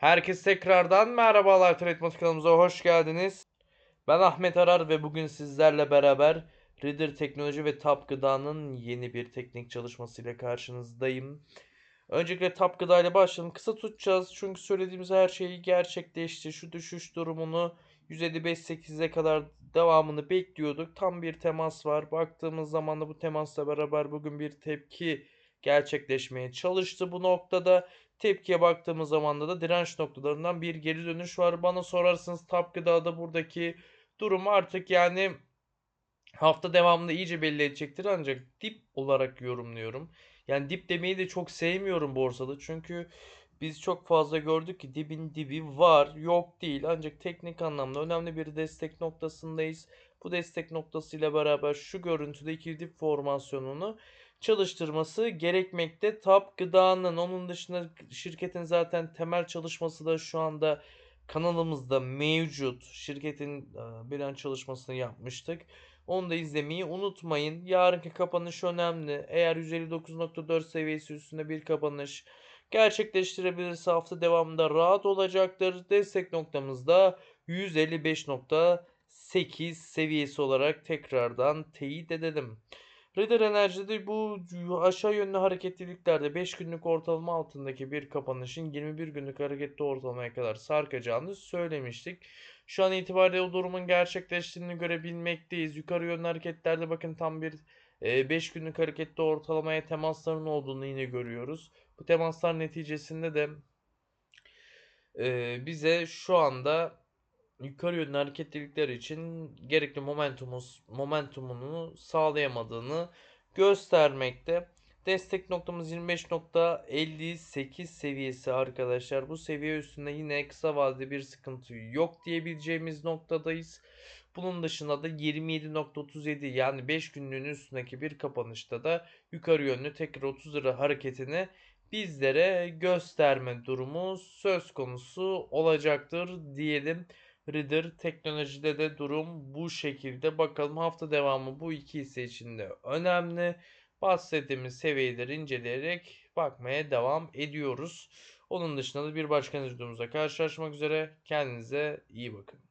Herkes tekrardan merhabalar Trade kanalımıza hoş geldiniz. Ben Ahmet Arar ve bugün sizlerle beraber Reader Teknoloji ve Tap Gıda'nın yeni bir teknik çalışmasıyla karşınızdayım. Öncelikle Tap Gıda ile başlayalım. Kısa tutacağız çünkü söylediğimiz her şey gerçekleşti. Şu düşüş durumunu 155.8'e kadar devamını bekliyorduk. Tam bir temas var. Baktığımız zaman da bu temasla beraber bugün bir tepki gerçekleşmeye çalıştı bu noktada. Tepkiye baktığımız zaman da direnç noktalarından bir geri dönüş var. Bana sorarsanız Tap Gıda'da buradaki durum artık yani hafta devamında iyice belli edecektir ancak dip olarak yorumluyorum. Yani dip demeyi de çok sevmiyorum borsada çünkü biz çok fazla gördük ki dibin dibi var yok değil ancak teknik anlamda önemli bir destek noktasındayız. Bu destek noktasıyla beraber şu görüntüde ikili dip formasyonunu çalıştırması gerekmekte. Tap Gıda'nın onun dışında şirketin zaten temel çalışması da şu anda kanalımızda mevcut. Şirketin e, bilanç çalışmasını yapmıştık. Onu da izlemeyi unutmayın. Yarınki kapanış önemli. Eğer 159.4 seviyesi üstünde bir kapanış gerçekleştirebilirse hafta devamında rahat olacaktır. Destek noktamızda 155.8 seviyesi olarak tekrardan teyit edelim. Raider Enerji'de bu aşağı yönlü hareketliliklerde 5 günlük ortalama altındaki bir kapanışın 21 günlük hareketli ortalamaya kadar sarkacağını söylemiştik. Şu an itibariyle o durumun gerçekleştiğini görebilmekteyiz. Yukarı yönlü hareketlerde bakın tam bir 5 günlük hareketli ortalamaya temasların olduğunu yine görüyoruz. Bu temaslar neticesinde de e, bize şu anda yukarı yönlü hareketlilikler için gerekli momentumuz momentumunu sağlayamadığını göstermekte. Destek noktamız 25.58 seviyesi arkadaşlar. Bu seviye üstünde yine kısa vadede bir sıkıntı yok diyebileceğimiz noktadayız. Bunun dışında da 27.37 yani 5 günlüğün üstündeki bir kapanışta da yukarı yönlü tekrar 30 lira hareketini bizlere gösterme durumu söz konusu olacaktır diyelim. Reader teknolojide de durum bu şekilde. Bakalım hafta devamı bu iki hisse içinde önemli. Bahsettiğimiz seviyeleri inceleyerek bakmaya devam ediyoruz. Onun dışında da bir başka videomuzda karşılaşmak üzere. Kendinize iyi bakın.